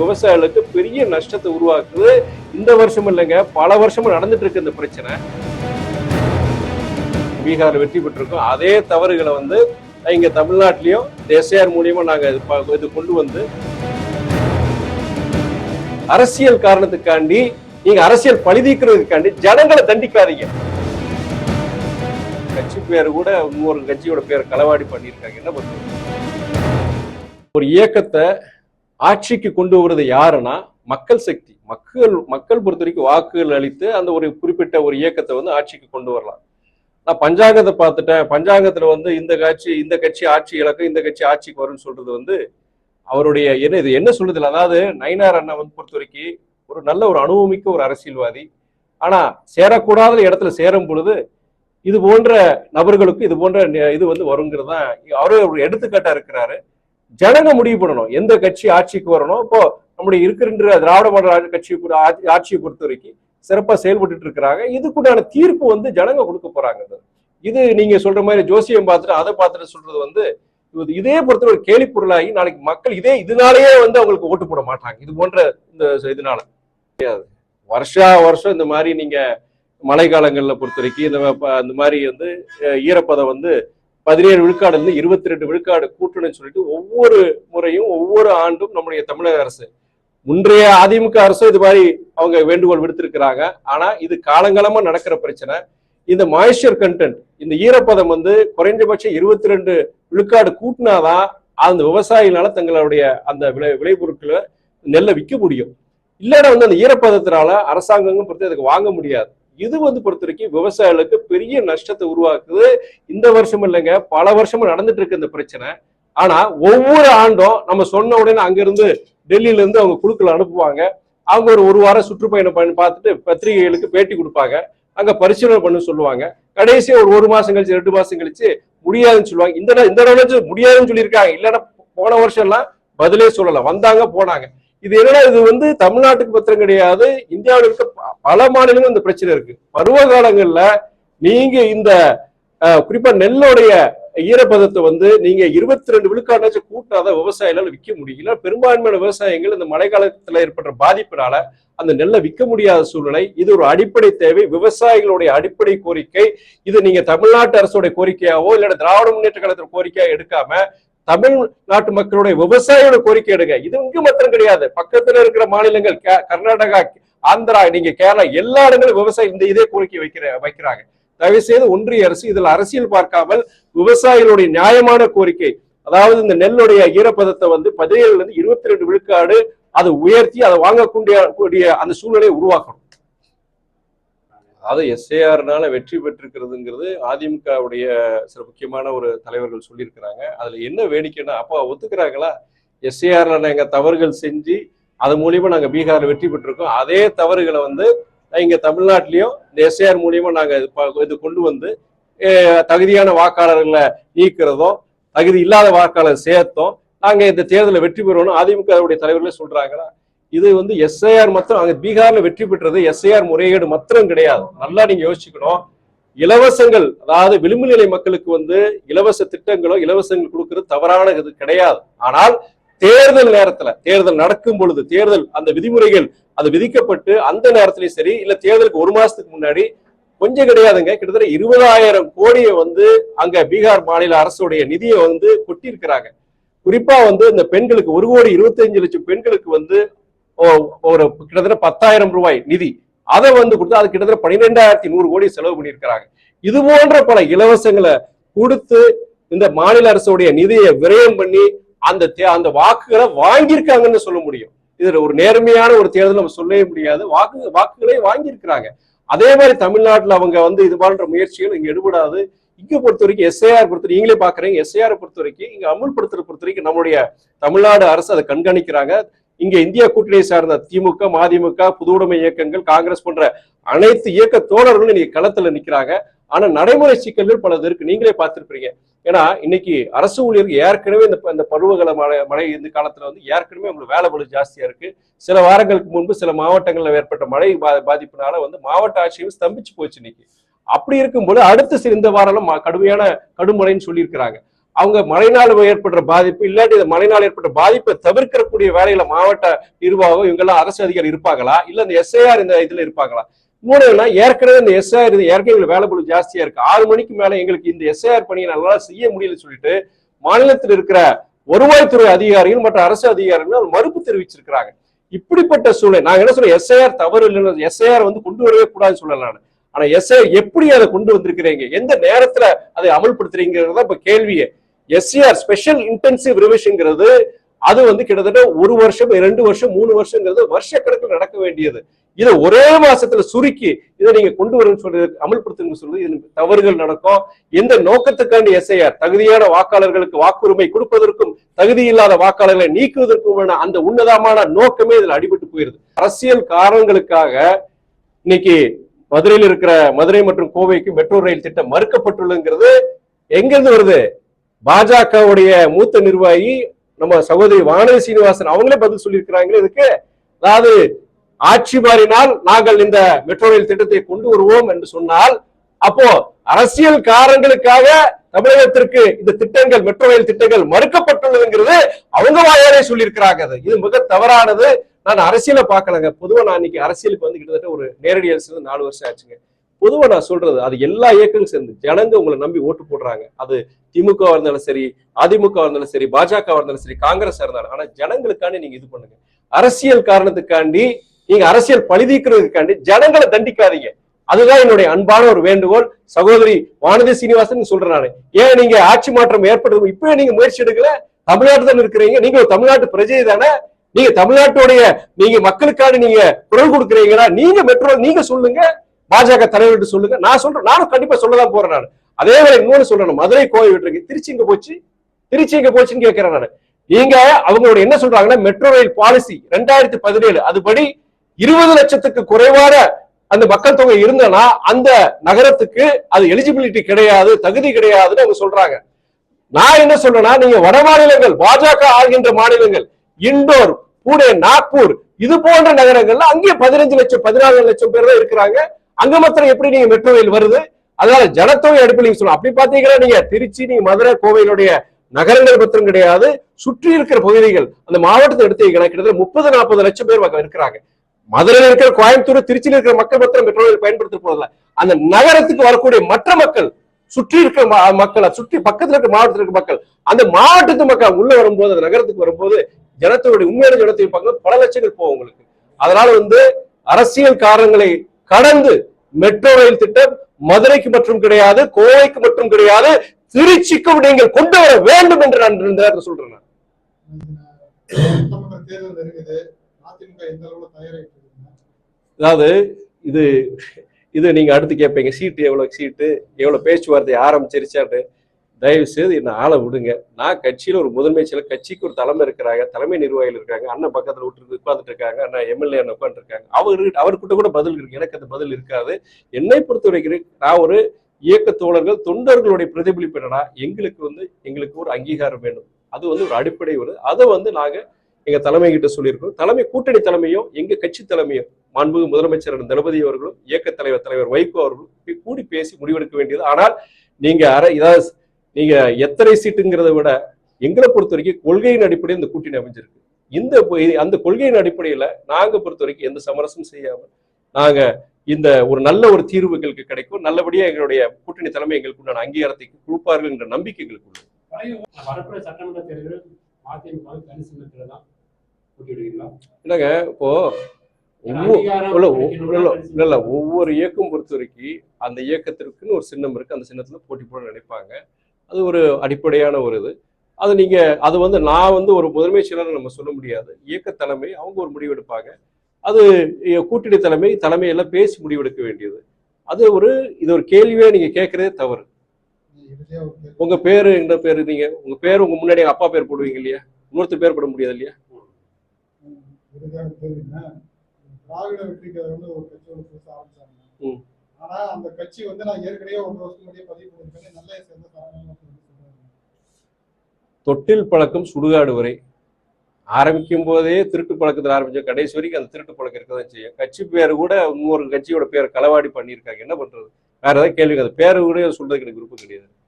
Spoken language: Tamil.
விவசாயிகளுக்கு பெரிய நஷ்டத்தை உருவாக்குது. இந்த வருஷம் இல்லைங்க பல வருஷமும் நடந்துட்டு இருக்கு இந்த பிரச்சனை. பீகார் வெற்றி பெற்றிருக்கோம். அதே தவறுகளை வந்து இங்க தமிழ்நாட்டிலையும் எஸ்ஏஆர் மூலியமா நாங்க இது கொண்டு வந்து அரசியல் காரணத்துக்காண்டி நீங்க அரசியல் பழிதீக்கிறதுக்காண்டி ஜனங்களை தண்டிக்காதீங்க. கட்சி பேர் கூட இன்னொரு கட்சியோட பேர் களவாடி பண்ணியிருக்காங்க. என்ன பண்றது? ஒரு இயக்கத்தை ஆட்சிக்கு கொண்டு வருவது யாருன்னா மக்கள் சக்தி. மக்கள் மக்கள் பொறுத்த வரைக்கும் வாக்குகள் அளித்து அந்த ஒரு குறிப்பிட்ட ஒரு இயக்கத்தை வந்து ஆட்சிக்கு கொண்டு வரலாம். நான் பஞ்சாங்கத்தை பார்த்துட்டேன். பஞ்சாங்கத்துல வந்து இந்த கட்சி இந்த கட்சி ஆட்சி இலக்கு இந்த கட்சி ஆட்சிக்கு வரும்னு சொல்றது வந்து அவருடைய என்ன இது என்ன சொல்றது இல்லை அதாவது நயினார் அண்ணா வந்து பொறுத்த வரைக்கும் ஒரு நல்ல ஒரு அனுபவமிக்க ஒரு அரசியல்வாதி. ஆனா சேரக்கூடாத இடத்துல சேரும் பொழுது இது போன்ற நபர்களுக்கு இது போன்ற இது வந்து வருங்கிறது தான் அவரே ஒரு எடுத்துக்காட்டா இருக்கிறாரு. ஜனங்க முடிவு பண்ணணும். எந்த கட்சி ஆட்சிக்கு வரணும்? இப்போ நம்முடைய இருக்கின்ற திராவிட மாடல் கட்சி ஆட்சி- ஆட்சியை பொறுத்த வரைக்கும் சிறப்பா செயல்பட்டு இருக்கிறாங்க. இதுக்குண்டான தீர்ப்பு வந்து ஜனங்க கொடுக்க போறாங்க. இது. நீங்க சொல்ற மாதிரி ஜோசியம் பார்த்துட்டு அதை பார்த்துட்டு சொல்றது வந்து இதே பொறுத்த ஒரு கேலி பொருளாகி நாளைக்கு மக்கள் இதே இதனாலேயே வந்து அவங்களுக்கு ஓட்டு போட மாட்டாங்க. இது போன்ற இந்த இதனால. வருஷா வருஷம் இந்த மாதிரி நீங்க மழை காலங்கள்ல பொறுத்த வரைக்கும் இந்த மாதிரி வந்து ஈரப்பதம் வந்து பதினேழு விழுக்காடுல இருந்து இருபத்தி ரெண்டு விழுக்காடு கூட்டணும்னு சொல்லிட்டு ஒவ்வொரு முறையும் ஒவ்வொரு ஆண்டும் நம்முடைய தமிழக அரசு முன்றைய அதிமுக அரசும் இது மாதிரி அவங்க வேண்டுகோள் விடுத்திருக்கிறாங்க. ஆனா இது காலங்காலமா நடக்கிற பிரச்சனை. இந்த மாய்ஸ்டர் கண்டென்ட் இந்த ஈரப்பதம் வந்து குறைஞ்சபட்சம் இருபத்தி ரெண்டு விழுக்காடு கூட்டினாதான் அந்த விவசாயிகளால தங்களுடைய அந்த விளை விளைபொருட்களை நெல்லை விற்க முடியும். இல்லைன்னா வந்து அந்த ஈரப்பதத்தினால அரசாங்கங்களும் பொறுத்து அதுக்கு வாங்க முடியாது. இது வந்து பொறுத்த வரைக்கும் விவசாயிகளுக்கு பெரிய நஷ்டத்தை உருவாக்குது. இந்த வருஷம் இல்லைங்க பல வருஷமா நடந்துட்டு இருக்கு இந்த பிரச்சனை. ஆனா ஒவ்வொரு ஆண்டும் நம்ம சொன்ன உடனே அங்கிருந்து டெல்லியில இருந்து அவங்க குழுக்கள் அனுப்புவாங்க. அவங்க ஒரு ஒரு வாரம் சுற்றுப்பயணம் பண்ணி பார்த்துட்டு பத்திரிகைகளுக்கு பேட்டி கொடுப்பாங்க. அங்க பரிசீலனை பண்ண சொல்லுவாங்க. கடைசியா ஒரு ஒரு மாசம் கழிச்சு ரெண்டு மாசம் கழிச்சு முடியாதுன்னு சொல்லுவாங்க. இந்த இந்த முடியாதுன்னு சொல்லியிருக்காங்க. இல்லைன்னா போன வருஷம் எல்லாம் பதிலே சொல்லலாம் வந்தாங்க போனாங்க. இது என்னன்னா இது வந்து தமிழ்நாட்டுக்கு பத்திரம் கிடையாது இந்தியாவில் இருக்க பல மாநிலங்களும் இந்த பிரச்சனை இருக்கு. பருவ காலங்கள்ல நீங்க இந்த குறிப்பா நெல்லுடைய ஈரப்பதத்தை வந்து நீங்க இருபத்தி ரெண்டு விழுக்காடாச்சும் கூட்டாதான் விவசாயிகளால் விற்க முடியல. பெரும்பான்மையான விவசாயிகள் இந்த மழை காலத்துல பாதிப்பினால அந்த நெல்லை விற்க முடியாத சூழ்நிலை. இது ஒரு அடிப்படை தேவை. விவசாயிகளுடைய அடிப்படை கோரிக்கை. இது நீங்க தமிழ்நாட்டு அரசுடைய கோரிக்கையாவோ இல்ல திராவிட முன்னேற்ற கழகத்தோட கோரிக்கையா எடுக்காம தமிழ்நாட்டு மக்களுடைய விவசாயியோட கோரிக்கை எடுங்க. இது இங்கு மாத்திரம் கிடையாது. பக்கத்துல இருக்கிற மாநிலங்கள் கே- கர்நாடகா ஆந்திரா நீங்க கேரளா எல்லா இடங்களும் விவசாயி இந்த இதே கோரிக்கை வைக்கிற வைக்கிறாங்க. தயவு செய்து ஒன்றிய அரசு இதில் அரசியல் பார்க்காமல் விவசாயிகளுடைய நியாயமான கோரிக்கை அதாவது இந்த நெல்லுடைய ஈரப்பதத்தை வந்து பதினேழுல இருந்து இருபத்தி ரெண்டு விழுக்காடு அதை உயர்த்தி அதை வாங்கக்கூடிய கூடிய அந்த சூழ்நிலையை உருவாக்கணும். அதாவது எஸ்ஏஆர்னால வெற்றி பெற்றிருக்கிறதுங்கிறது அதிமுகவுடைய சில முக்கியமான ஒரு தலைவர்கள் சொல்லியிருக்கிறாங்க. அதுல என்ன வேடிக்கைன்னா அப்போ ஒத்துக்கிறாங்களா? எஸ்ஏஆர்ல நாங்க தவறுகள் செஞ்சு அது மூலியமா நாங்க பீகார்ல வெற்றி பெற்றிருக்கோம். அதே தவறுகளை வந்து இங்க தமிழ்நாட்டிலையும் இந்த எஸ்ஏஆர் மூலியமா நாங்க இது ப- இது கொண்டு வந்து தகுதியான வாக்காளர்களை நீக்கிறதும் தகுதி இல்லாத வாக்காளர் சேர்த்தோம் நாங்க இந்த தேர்தலில் வெற்றி பெறணும் அதிமுகவுடைய தலைவர்களே சொல்றாங்களா? இது வந்து எஸ்ஐஆர் மாத்திரம் அங்க பீகார்ல வெற்றி பெற்றது எஸ்ஐஆர் முறைகேடு மாத்திரம் கிடையாது. நல்லா நீங்க யோசிச்சுக்கணும். இலவசங்கள் அதாவது விளிம்பு நிலை மக்களுக்கு வந்து இலவச திட்டங்களோ இலவசங்கள் கொடுக்கறது தவறான இது கிடையாது. ஆனால் தேர்தல் நேரத்துல தேர்தல் நடக்கும் பொழுது தேர்தல் அந்த விதிமுறைகள் அது விதிக்கப்பட்டு அந்த நேரத்திலயும் சரி இல்ல தேர்தலுக்கு ஒரு மாசத்துக்கு முன்னாடி கொஞ்சம் கிடையாதுங்க. கிட்டத்தட்ட இருபதாயிரம் கோடியை வந்து அங்க பீகார் மாநில அரசுடைய நிதியை வந்து கொட்டியிருக்கிறாங்க. குறிப்பா வந்து இந்த பெண்களுக்கு ஒரு கோடி இருபத்தஞ்சு லட்சம் பெண்களுக்கு வந்து ஒரு கிட்டத்தட்ட பத்தாயிரம் ரூபாய் நிதி. அதை வந்து கொடுத்து அது கிட்டத்தட்ட பன்னிரெண்டாயிரத்தி நூறு கோடி செலவு பண்ணியிருக்கிறாங்க. இது போன்ற பல இலவசங்களை கொடுத்து இந்த மாநில அரசுடைய நிதியை விரயம் பண்ணி அந்த தே- அந்த வாக்குகளை வாங்கியிருக்காங்கன்னு சொல்ல முடியும். இதுல ஒரு நேர்மையான ஒரு தேர்தல் நம்ம சொல்லவே முடியாது. வாக்கு வாக்குகளே வாங்கியிருக்கிறாங்க. அதே மாதிரி தமிழ்நாட்டுல அவங்க வந்து இது போன்ற முயற்சிகள் இங்க எடுபடாது. இங்க பொறுத்த வரைக்கும் எஸ்ஐஆர் பொறுத்த நீங்களே பாக்குறீங்க எஸ்ஐஆர் பொறுத்த வரைக்கும் இங்க அமுல்படுத்துறது பொறுத்த வரைக்கும் நம்மளுடைய தமிழ்நாடு அரசு அதை கண்காணிக்கிறாங்க. இங்க இந்திய கூட்டணியை சார்ந்த திமுக மதிமுக புதுவுடைமை இயக்கங்கள் காங்கிரஸ் போன்ற அனைத்து இயக்க தோழர்களும் இன்னைக்கு களத்துல நிக்கிறாங்க. ஆனா நடைமுறை சிக்கல்கள் பலது இருக்கு. நீங்களே பார்த்திருப்பீங்க. ஏன்னா இன்னைக்கு அரசு ஊழியருக்கு ஏற்கனவே இந்த இந்த பருவகால மழை மழை இந்த காலத்துல வந்து ஏற்கனவே உங்களுக்கு வேலை பழு ஜாஸ்தியா இருக்கு. சில வாரங்களுக்கு முன்பு சில மாவட்டங்கள்ல ஏற்பட்ட மழை பா- பாதிப்புனால வந்து மாவட்ட ஆட்சியும் ஸ்தம்பிச்சு போச்சு இன்னைக்கு. அப்படி இருக்கும்போது அடுத்த சில இந்த வாரம் கடுமையான கடுமழைன்னு சொல்லியிருக்கிறாங்க. அவங்க மழைநாள் ஏற்படுற பாதிப்பு இல்லாட்டி இந்த மழைநாள் ஏற்பட்ட பாதிப்பை தவிர்க்கக்கூடிய வேலையில மாவட்ட நிர்வாகம் இவங்கெல்லாம் அரசு அதிகாரி இருப்பாங்களா? இல்ல இந்த எஸ்ஐஆர் இந்த இதுல இருப்பாங்களா? மூணுன்னா ஏற்கனவே இந்த எஸ்ஐஆர் இது ஏற்கனவே எங்களுக்கு வேலை பொழுது ஜாஸ்தியா இருக்கு. ஆறு மணிக்கு மேல எங்களுக்கு இந்த எஸ்ஐஆர் பணியை நல்லா செய்ய முடியலன்னு சொல்லிட்டு மாநிலத்தில் இருக்கிற வருவாய்த்துறை அதிகாரிகள் மற்ற அரசு அதிகாரிகள் மறுப்பு தெரிவிச்சிருக்கிறாங்க. இப்படிப்பட்ட சூழ்நிலை நாங்க என்ன சொல்றோம் எஸ்ஐஆர் தவறு இல்லைன்னு எஸ்ஐஆர் வந்து கொண்டு வரவே கூடாதுன்னு சொல்லலாம் ஆனா எஸ்ஐஆர் எப்படி அதை கொண்டு வந்திருக்கிறீங்க? எந்த நேரத்துல அதை அமல்படுத்துறீங்கிறது தான் இப்ப கேள்வியே. எஸ்சிஆர் ஸ்பெஷல் இன்டென்சிவ் ரிவிஷன்ங்கிறது அது வந்து கிட்டத்தட்ட ஒரு வருஷம் ரெண்டு வருஷம் மூணு வருஷங்கிறது வருஷ கணக்கில் நடக்க வேண்டியது. இதை ஒரே மாசத்துல சுருக்கி இதை நீங்க கொண்டு வரணும்னு சொல்றது அமல்படுத்துங்க சொல்றது இது தவறுகள் நடக்கும். எந்த நோக்கத்துக்கான எஸ்ஐஆர் தகுதியான வாக்காளர்களுக்கு வாக்குரிமை கொடுப்பதற்கும் தகுதி இல்லாத வாக்காளர்களை நீக்குவதற்கும் அந்த உன்னதமான நோக்கமே இதுல அடிபட்டு போயிருது. அரசியல் காரணங்களுக்காக இன்னைக்கு மதுரையில் இருக்கிற மதுரை மற்றும் கோவைக்கு மெட்ரோ ரயில் திட்டம் மறுக்கப்பட்டுள்ளதுங்கிறது எங்கிருந்து வருது? பாஜகவுடைய மூத்த நிர்வாகி நம்ம சகோதரி வானதி சீனிவாசன் அவங்களே பதில் சொல்லியிருக்கிறாங்களே இதுக்கு. அதாவது ஆட்சி மாறினால் நாங்கள் இந்த மெட்ரோ ரயில் திட்டத்தை கொண்டு வருவோம் என்று சொன்னால் அப்போ அரசியல் காரணங்களுக்காக தமிழகத்திற்கு இந்த திட்டங்கள் மெட்ரோ ரயில் திட்டங்கள் மறுக்கப்பட்டுள்ளதுங்கிறது அவங்க வாயாலே சொல்லியிருக்கிறாங்க அது. இது மிக தவறானது. நான் அரசியலை பார்க்கலங்க. பொதுவாக நான் இன்னைக்கு அரசியலுக்கு வந்து கிட்டத்தட்ட ஒரு நேரடி அரசியல் நாலு வருஷம் ஆச்சுங்க. பொதுவாக நான் சொல்றது அது எல்லா இயக்கங்களும் சேர்ந்து ஜனங்க உங்களை நம்பி ஓட்டு போடுறாங்க. அது திமுக இருந்தாலும் சரி அதிமுக இருந்தாலும் சரி பாஜக இருந்தாலும் சரி காங்கிரஸ் இருந்தாலும் ஆனா ஜனங்களுக்காண்டி நீங்க இது பண்ணுங்க. அரசியல் காரணத்துக்காண்டி நீங்க அரசியல் பழிதீக்கிறதுக்காண்டி ஜனங்களை தண்டிக்காதீங்க. அதுதான் என்னுடைய அன்பான ஒரு வேண்டுகோள். சகோதரி வானதி சீனிவாசன் சொல்றேன் நானு. ஏன் நீங்க ஆட்சி மாற்றம் ஏற்படுது இப்பவே நீங்க முயற்சி எடுக்கல? தமிழ்நாட்டு தான் இருக்கிறீங்க. நீங்க ஒரு தமிழ்நாட்டு பிரஜை தானே? நீங்க தமிழ்நாட்டுடைய நீங்க மக்களுக்காண்டி நீங்க குரல் கொடுக்குறீங்களா? நீங்க மெட்ரோ நீங்க சொல்லுங்க. பாஜக தலைவர்கிட்ட சொல்லுங்க. நான் சொல்றேன் நானும் கண்டிப்பா சொல்லதான் போறேன் நான். அதே வேலை இன்னொன்று சொல்றேன். மதுரை கோவை விட்டுருக்கு. திருச்சி இங்க போச்சு? திருச்சி இங்க போச்சுன்னு கேட்கிறேன் நான். நீங்க அவங்களோட என்ன சொல்றாங்கன்னா மெட்ரோ ரயில் பாலிசி ரெண்டாயிரத்தி பதினேழு. அதுபடி இருபது லட்சத்துக்கு குறைவான அந்த மக்கள் தொகை இருந்தனா அந்த நகரத்துக்கு அது எலிஜிபிலிட்டி கிடையாது தகுதி கிடையாதுன்னு அவங்க சொல்றாங்க. நான் என்ன சொல்றேன்னா நீங்க வட மாநிலங்கள் பாஜக ஆகின்ற மாநிலங்கள் இண்டோர் பூனே நாக்பூர் இது போன்ற நகரங்கள்ல அங்கேயே பதினஞ்சு லட்சம் பதினாலு லட்சம் பேர் தான் இருக்கிறாங்க. அங்க மாத்திரம் எப்படி நீங்க மெட்ரோ ரயில் வருது? அதனால ஜனத்தொகை அடிப்படையில் நீங்க சொல்லணும். அப்படி பாத்தீங்கன்னா நீங்க திருச்சி நீங்க மதுரை கோவையினுடைய நகரங்கள் பத்திரம் கிடையாது. சுற்றி இருக்கிற பகுதிகள் அந்த மாவட்டத்தை எடுத்தீங்கன்னா கிட்டத்தட்ட முப்பது நாற்பது லட்சம் பேர் மக்கள் இருக்கிறாங்க. மதுரையில் இருக்கிற கோயம்புத்தூர் திருச்சியில் இருக்கிற மக்கள் பத்திரம் மெட்ரோ ரயில் பயன்படுத்த போதில்ல அந்த நகரத்துக்கு வரக்கூடிய மற்ற மக்கள் சுற்றி இருக்கிற ம- சுற்றி பக்கத்துல இருக்கிற மாவட்டத்தில் இருக்கிற மக்கள் அந்த மாவட்டத்து மக்கள் உள்ள வரும்போது அந்த நகரத்துக்கு வரும்போது ஜனத்தோடைய உண்மையான ஜனத்தை பார்க்கும்போது பல லட்சங்கள் போகும் உங்களுக்கு. அதனால வந்து அரசியல் காரணங்களை கடந்து மெட்ரோ ரயில் திட்டம் மதுரைக்கு மட்டும் கிடையாது கோவைக்கு மட்டும் கிடையாது திருச்சிக்கும் நீங்கள் கொண்டு வர வேண்டும் என்று நான் இந்த நேரத்தில் சொல்றேன் அதாவது இது இது நீங்க அடுத்து கேட்பீங்க சீட்டு எவ்வளவு சீட்டு எவ்வளவு பேச்சுவார்த்தை ஆரம்பிச்சிருச்சாட்டு தயவு செய்து என்னை ஆளை விடுங்க. நான் கட்சியில் ஒரு முதன்மை செயலர் கட்சிக்கு ஒரு தலைமை இருக்கிறாங்க தலைமை நிர்வாகிகள் இருக்காங்க அண்ணன் பக்கத்தில் விட்டு உட்காந்துட்டு இருக்காங்க அண்ணன் எம்எல்ஏ உட்கார்ந்து இருக்காங்க. அவரு அவர்கிட்ட கூட பதில் இருக்கு. எனக்கு அந்த பதில் இருக்காது. என்னை பொறுத்த வரைக்கும் நான் ஒரு இயக்க தோழர்கள் தொண்டர்களுடைய பிரதிபலிப்பு என்னன்னா எங்களுக்கு வந்து எங்களுக்கு ஒரு அங்கீகாரம் வேண்டும் அது வந்து ஒரு அடிப்படை ஒரு அதை வந்து நாங்கள் எங்க தலைமை கிட்ட சொல்லியிருக்கோம். தலைமை கூட்டணி தலைமையும் எங்க கட்சி தலைமையும் மாண்புமிகு முதலமைச்சர் தளபதி அவர்களும் இயக்க தலைவர் தலைவர் வைகோ அவர்களும் கூடி பேசி முடிவெடுக்க வேண்டியது. ஆனால் நீங்க அரை இதாவது நீங்க எத்தனை சீட்டுங்கிறத விட எங்களை பொறுத்த வரைக்கும் கொள்கையின் அடிப்படையில் இந்த கூட்டணி அமைஞ்சிருக்கு. இந்த அந்த கொள்கையின் அடிப்படையில நாங்க பொறுத்த வரைக்கும் எந்த சமரசமும் செய்யாம நாங்க இந்த ஒரு நல்ல ஒரு தீர்வு எங்களுக்கு கிடைக்கும். நல்லபடியா எங்களுடைய கூட்டணி தலைமை எங்களுக்கு உண்டான அங்கீகாரத்தை கொடுப்பார்கள் என்ற நம்பிக்கை எங்களுக்கு உண்டு வரப்புற சட்டமன்ற தேர்தல் அதிமுக தனி சின்னத்துல தான் போட்டியிடுவீங்களா இல்லைங்க இப்போ ஒவ்வொரு இயக்கம் பொறுத்த வரைக்கும் அந்த இயக்கத்திற்குன்னு ஒரு சின்னம் இருக்கு. அந்த சின்னத்துல போட்டி போட நினைப்பாங்க. அது ஒரு அடிப்படையான ஒரு இது. அது நீங்க அது வந்து நான் வந்து ஒரு முதன்மை செயலர் நம்ம சொல்ல முடியாது. இயக்க தலைமை அவங்க ஒரு முடிவு எடுப்பாங்க அது கூட்டணி தலைமை தலைமையெல்லாம் பேசி முடிவெடுக்க வேண்டியது. அது ஒரு இது ஒரு கேள்வியே நீங்க கேட்கறதே தவறு. இறுதியா ஒரு கேள்வி. உங்க பேரு என்ன பேரு நீங்க உங்க பேர் உங்க முன்னாடி அப்பா பேர் போடுவீங்க இல்லையா? இன்னொருத்தர் பேர் போட முடியாது இல்லையா? திராவிட வெற்றி கழகம்னு ஒரு கட்சி ஒரு ஆரம்பிச்சாங்க. ம். ஆனா அந்த கட்சி வந்து நான் ஏற்கனவே ஒன்றரை வருஷம் பதிவு பண்ணிருக்கேன் நல்ல சேர்ந்த தொட்டில் பழக்கம் சுடுகாடு வரை. ஆரம்பிக்கும் போதே திருட்டு பழக்கத்தில் ஆரம்பிச்ச கடைசி வரைக்கும் அந்த திருட்டு பழக்கம் இருக்க தான் செய்யும். கட்சி பேர் கூட இன்னொரு கட்சியோட பேர் களவாடி பண்ணியிருக்காங்க. என்ன பண்றது? வேற ஏதாவது கேள்வி அந்த பேரு கூட சொல்றதுக்கு எனக்கு விருப்பம் கிடையாது.